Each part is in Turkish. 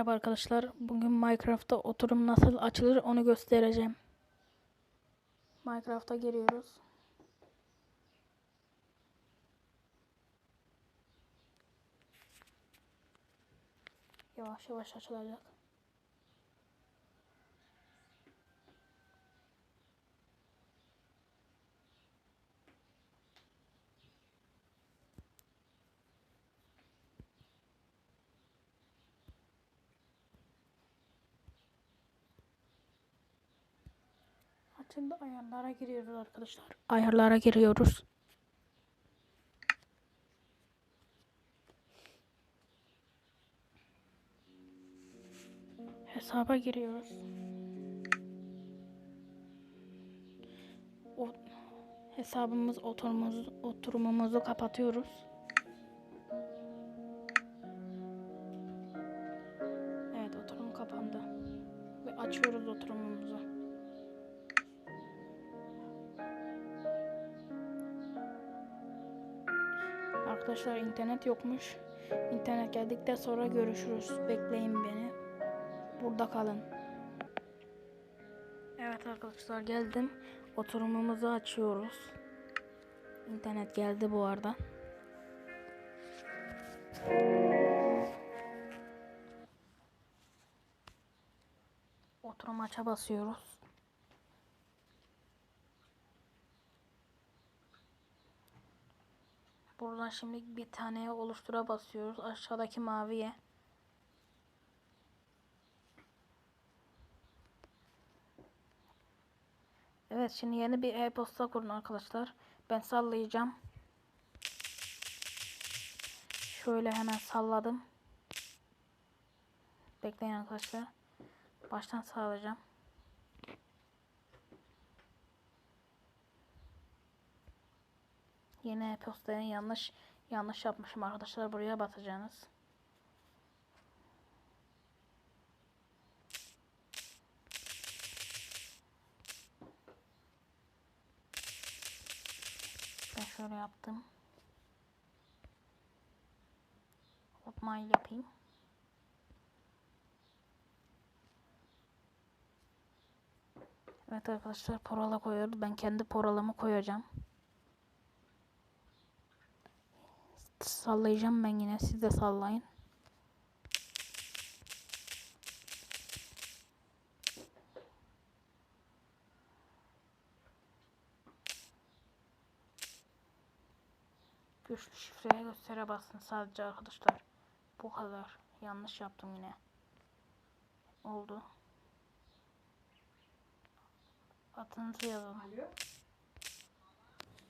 Merhaba arkadaşlar. Bugün Minecraft'ta oturum nasıl açılır onu göstereceğim. Minecraft'a giriyoruz. Yavaş yavaş açılacak. Açıldı ayarlara giriyoruz arkadaşlar. Ayarlara giriyoruz. Hesaba giriyoruz. O, hesabımız oturumumuzu, oturumumuzu kapatıyoruz. Evet oturum kapandı. Ve açıyoruz oturumumuzu. Arkadaşlar internet yokmuş. İnternet geldikten sonra görüşürüz. Bekleyin beni. Burada kalın. Evet arkadaşlar geldim. Oturumumuzu açıyoruz. İnternet geldi bu arada. Oturum aça basıyoruz. Buradan şimdi bir tane oluştura basıyoruz. Aşağıdaki maviye. Evet şimdi yeni bir e-posta kurun arkadaşlar. Ben sallayacağım. Şöyle hemen salladım. Bekleyin arkadaşlar. Baştan sağlayacağım. Yeni e-postayı yanlış yanlış yapmışım arkadaşlar. Buraya batacağınız. Ben şöyle yaptım. Hotmail yapayım. Evet arkadaşlar parola koyuyoruz. Ben kendi parolamı koyacağım. Sallayacağım ben yine. Siz de sallayın. Güçlü şifreye göstere basın sadece arkadaşlar. Bu kadar. Yanlış yaptım yine. Oldu. Adınızı yazın. Alo.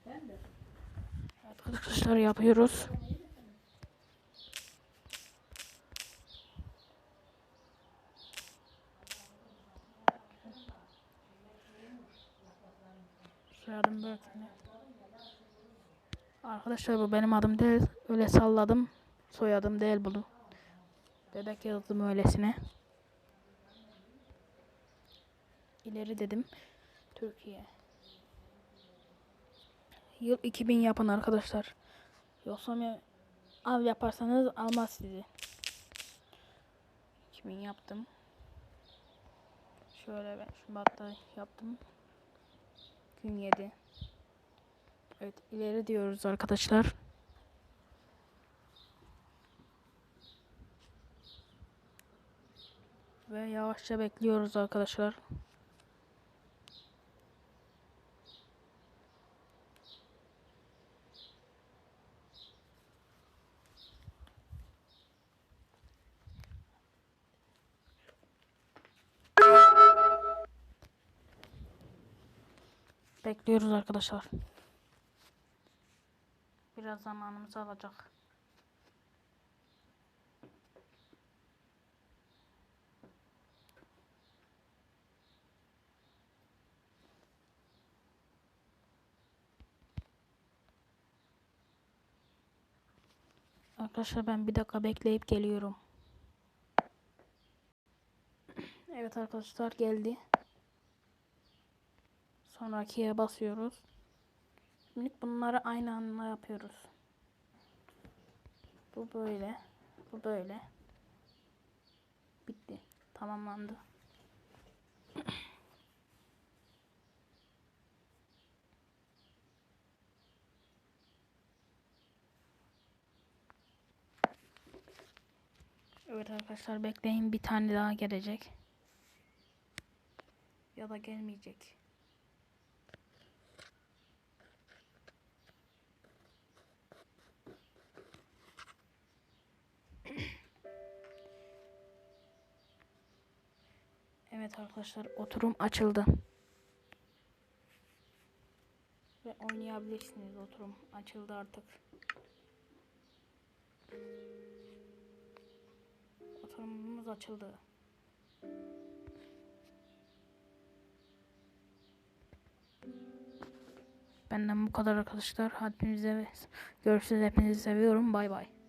Ben de. Arkadaşlar yapıyoruz. Soyadım Berk'in. Arkadaşlar bu benim adım değil. Öyle salladım. Soyadım değil bunu. Bebek yazdım öylesine. İleri dedim. Türkiye. Yıl 2000 yapın arkadaşlar. Yoksa mı al yaparsanız almaz sizi. 2000 yaptım. Şöyle ben Şubat'ta yaptım. Gün 7. Evet ileri diyoruz arkadaşlar. Ve yavaşça bekliyoruz arkadaşlar. Bekliyoruz arkadaşlar. Biraz zamanımız alacak. Arkadaşlar ben bir dakika bekleyip geliyorum. Evet arkadaşlar geldi. Sonrakiye basıyoruz. Şimdi bunları aynı anda yapıyoruz. Bu böyle. Bu böyle. tamamlandı. Evet arkadaşlar bekleyin bir tane daha gelecek. Ya da gelmeyecek. Evet arkadaşlar oturum açıldı. Ve oynayabilirsiniz oturum açıldı artık. Oturumumuz açıldı. Benden bu kadar arkadaşlar. Hepinize görüşürüz. Hepinizi seviyorum. Bay bay.